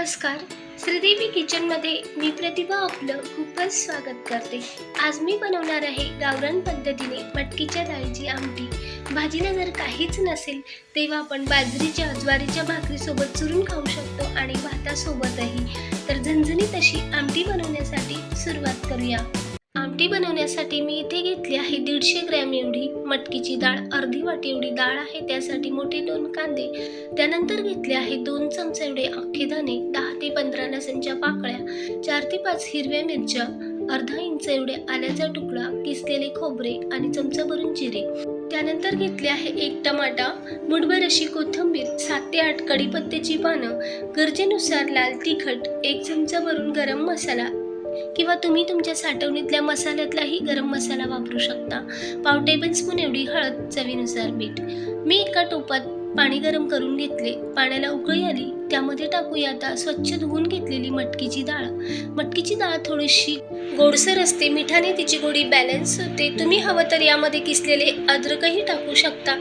नमस्कार. श्रीदेवी किचनमध्ये मी प्रतिभा आपलं खूपच स्वागत करते. आज मी बनवणार आहे गावरान पद्धतीने मटकीच्या डाळीची आमटी. भाजीला जर काहीच नसेल तेव्हा आपण बाजरीच्या ज्वारीच्या भाकरीसोबत चुरून खाऊ शकतो आणि भातासोबतही. तर झणझणीत अशी आमटी बनवण्यासाठी सुरुवात करूया. आमटी बनवण्यासाठी मी इथे घेतली आहे दीडशे ग्रॅम एवढी मटकीची डाळ. अर्धी वाटी एवढी डाळ आहे त्यासाठी मोठे दोन कांदे. त्यानंतर घेतले आहे दोन चमचे एवढे अख्खे धणे दहा ते पंधरा लसणच्या पाकळ्या चार ते पाच हिरव्या मिरच्या अर्धा इंच एवढे आल्याचा तुकडा किसलेले खोबरे आणि चमचा भरून जिरे. त्यानंतर घेतले आहे एक टमाटा मुठभर अशी कोथिंबीर सात ते आठ कढीपत्त्याची पानं गरजेनुसार लाल तिखट एक चमचा भरून गरम मसाला किंवा तुम्ही तुमच्या साठवणीतल्या मसाल्यातलाही गरम मसाला वापरू शकता. पाव टेबल स्पून एवढी हळद चवीनुसार मीठ. मी एका टोपात पाणी गरम करून घेतले. पाण्याला उकळी आली. त्यामध्ये टाकूया आता. स्वच्छ धुवून घेतलेली मटकीची डाळ. मटकीची डाळ थोडीशी गोडसर असते. मिठाने तिची गोडी बॅलन्स होते. तुम्ही हवं तर यामध्ये किसलेले अद्रकही टाकू शकता.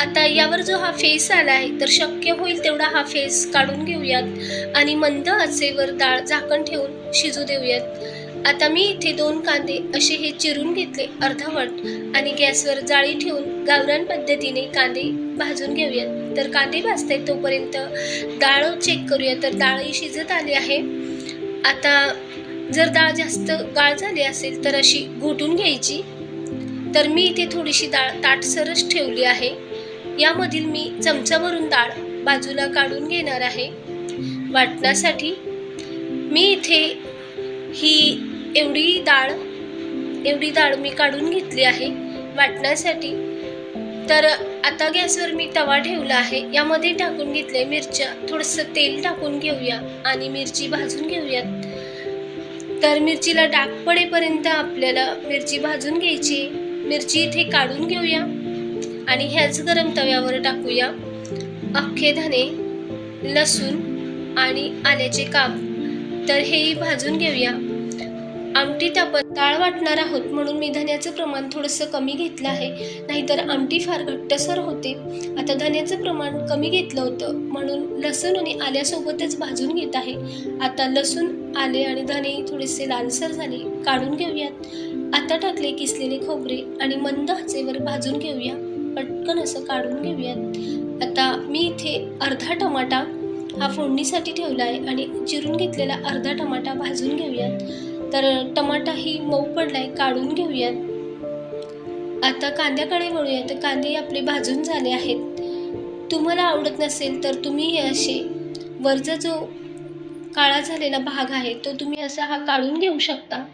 आता यावर जो हा फेस आला आहे तर शक्य होईल तेवढा हा फेस काढून घेऊयात आणि मंद आचेवर डाळ झाकण ठेवून शिजू देऊयात. आता मी इथे दोन कांदे असे हे चिरून घेतले अर्धवट आणि गॅसवर जाळी ठेवून गावरान पद्धतीने कांदे भाजून घेऊयात. तर कांदे भाजतायत तोपर्यंत डाळ चेक करूया. तर डाळही शिजत आली आहे. आता जर डाळ जास्त गाळ झाली असेल तर अशी घोटून घ्यायची. तर मी इथे थोडीशी डाळ ताटसरच ठेवली आहे. यामधील मी चमचावरून डाळ बाजूला काढून घेणार आहे. वाटण्यासाठी मी इथे ही एवढी डाळ एवढी डाळ मी काढून घेतली आहे. वाटण्यासाठी तर आता गॅसवर मी तवा ठेवला आहे. यामध्ये टाकून घेतले मिरच्या. थोडंसं तेल टाकून घेऊया आणि मिरची भाजून घेऊयात. तर मिरचीला डाग पडेपर्यंत आपल्याला मिरची भाजून घ्यायची. मिरची इथे काढून घेऊया आणि ह्याच गरम तव्यावर टाकूया अख्खे धने लसूण आणि आल्याचे काप. तर हेही भाजून घेऊया. आमटीत आपण डाळ वाटणार आहोत म्हणून मी धन्याचं प्रमाण थोडंसं कमी घेतलं आहे. नाहीतर आमटी फार घट्टसर होते. आता धन्याचं प्रमाण कमी घेतलं होतं म्हणून लसूण आणि आल्यासोबतच भाजून घेत आहे. आता लसूण आले आणि धने थोडेसे लालसर झाले काढून घेऊयात. आता टाकले किसलेले खोबरे आणि मंद हाचेवर भाजून घेऊया. पटकन असं काढून घेऊयात. आता मी इथे अर्धा टमाटा हा फोडणीसाठी ठेवला आहे आणि चिरून घेतलेला अर्धा टमाटा भाजून घेऊयात. तर टमाटा ही मऊ आहे काढून घेऊयात. आता कांद्याकडे वळूया. तर कांदे आपले भाजून झाले आहेत. तुम्हाला आवडत नसेल तर तुम्ही हे असे वरचा जो काळा झालेला भाग आहे तो तुम्ही असा हा काढून घेऊ शकता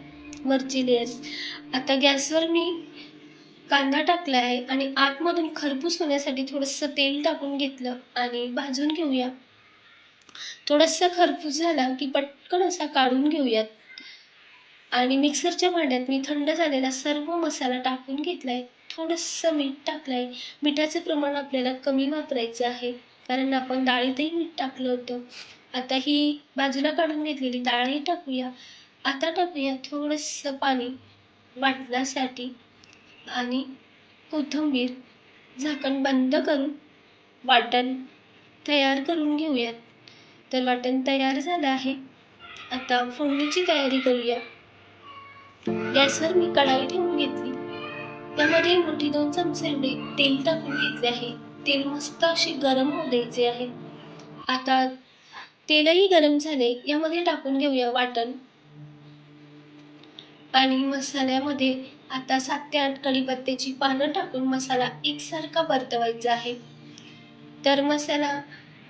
वरची लेअर आता गॅसवर मी कांदा टाकला आहे आणि आतमधून खरपूस होण्यासाठी थोडंसं तेल टाकून घेतलं आणि भाजून घेऊया. थोडंसं खरपूस झाला की पटकन असा काढून घेऊयात. आणि मिक्सरच्या भांड्यात मी थंड झालेला सर्व मसाला टाकून घेतला आहे थोडंसं मीठ टाकलं आहे मिठाचं प्रमाण आपल्याला कमी वापरायचं आहे. कारण आपण डाळीतही मीठ टाकलं होतं. आता ही बाजूला काढून घेतलेली डाळही टाकूया. आता टाकूया थोडंसं पाणी वाटण्यासाठी. आणि कोथिंबीर झाकण बंद करून वाटण तयार करून घेऊयात. तर वाटण तयार झालं आहे. आता फोडणीची तयारी करूया. गॅसवर मी कढाई ठेवून घेतली. त्यामध्ये मोठी दोन चमचे एवढे तेल टाकून घेतले आहे. तेल मस्त असे गरम होऊ द्यायचे आहे. आता तेलही गरम झाले यामध्ये टाकून घेऊया वाटण. आणि मसाल्यामध्ये आता सात ते आठ कढीपत्त्याची पानं टाकून मसाला एकसारखा परतवायचा आहे. तर मसाला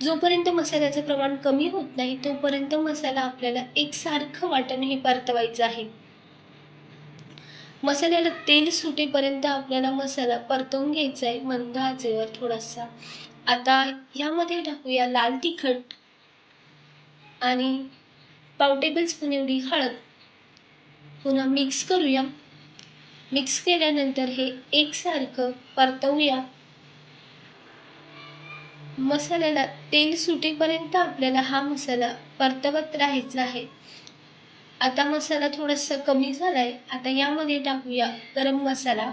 जोपर्यंत मसाल्याचं प्रमाण कमी होत नाही तोपर्यंत मसाला आपल्याला एकसारखं वाटण हे परतवायचं आहे. मसाल्याला तेल सुटेपर्यंत आपल्याला मसाला परतवून घ्यायचा आहे. मंद आचेवर थोडासा. आता यामध्ये टाकूया लाल तिखट आणि पाव टेबल स्पून एवढी हळद. पुन्हा मिक्स करूया. मिक्स केल्यानंतर हे एकसारखं परतवूया. मसाल्याला तेल सुटेपर्यंत आपल्याला हा मसाला परतवत राहायचा आहे. आता मसाला थोडासा कमी झाला आहे आता यामध्ये टाकूया गरम मसाला.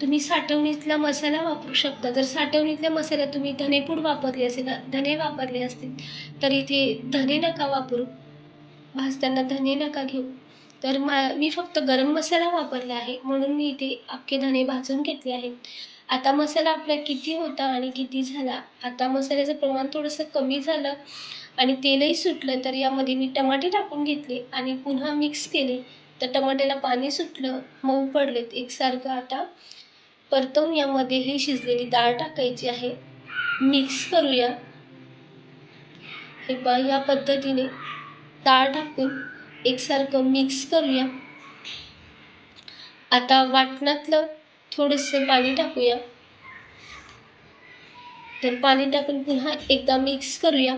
तुम्ही साठवणीतला मसाला वापरू शकता. जर साठवणीतल्या मसाल्यात तुम्ही धनेपूड वापरली असेल धने वापरले असतील तर इथे धने नका वापरू. भाजताना धने नका घेऊ. तर मा मी फक्त गरम मसाला वापरला आहे म्हणून मी इथे अख्खे धने भाजून घेतले आहेत. आता मसाला आपला किती होता आणि किती झाला? आता मसाल्याचं प्रमाण थोडंसं कमी झालं. आणि तेलही सुटलं तर यामध्ये मी टमाटे टाकून घेतले आणि पुन्हा मिक्स केले. तर टमाट्याला पाणी सुटलं मऊ पडलेत एकसारखं आता. परतवून यामध्ये ही शिजलेली डाळ टाकायची आहे. मिक्स करूया. हे बा या पद्धतीने डाळ टाकून एकसारखं मिक्स करूया. आता वाटणातलं थोडंसं पाणी टाकूया. तर पाणी टाकून पुन्हा एकदा मिक्स करूया.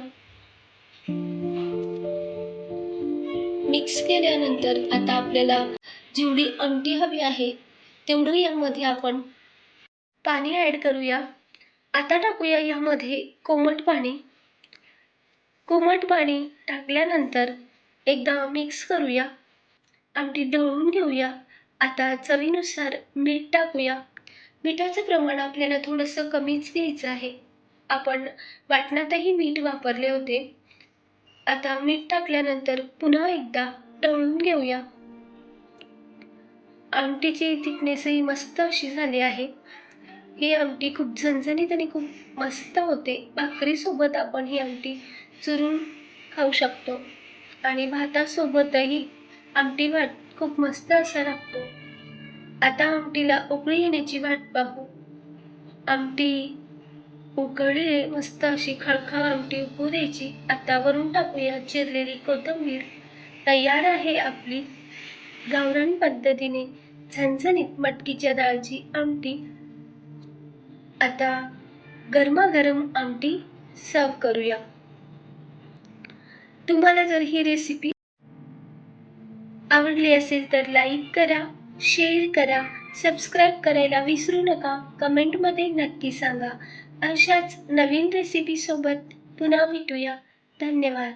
मिक्स केल्यानंतर आता आपल्याला जेवढी आमटी हवी आहे तेवढं यामध्ये आपण पाणी ॲड करूया. आता टाकूया यामध्ये कोमट पाणी. कोमट पाणी टाकल्यानंतर एकदा मिक्स करूया. आमटी ढवळून घेऊया. आता चवीनुसार मीठ टाकूया. मिठाचं प्रमाण आपल्याला थोडंसं कमीच घ्यायचं आहे. आपण वाटणातही मीठ वापरले होते. आता मीठ टाकल्यानंतर पुन्हा एकदा ढवळून घेऊया. आमटीची थिकनेसही मस्त अशी झाली आहे. ही आमटी खूप झणझणीत आणि खूप मस्त होते. भाकरीसोबत आपण ही आमटी चुरून खाऊ शकतो. आणि भातासोबतही आमटी भात खूप मस्त असा लागतो. आता आमटीला उकळी येण्याची वाट पाहू. आमटी उकळी मस्त अशी खळखळ आमटी उकळू द्यायची. आता वरून टाकूया चिरलेली कोथिंबीर. तयार आहे आपली गावरान पद्धतीने झणझणीत मटकीच्या डाळची आमटी. आता गरमागरम आमटी सर्व करूया. तुम्हाला जर ही रेसिपी आवडली असेल तर लाईक करा शेअर करा सबस्क्राईब करायला विसरू नका. कमेंटमध्ये नक्की सांगा. अशाच नवीन रेसिपीसोबत पुन्हा भेटूया. धन्यवाद.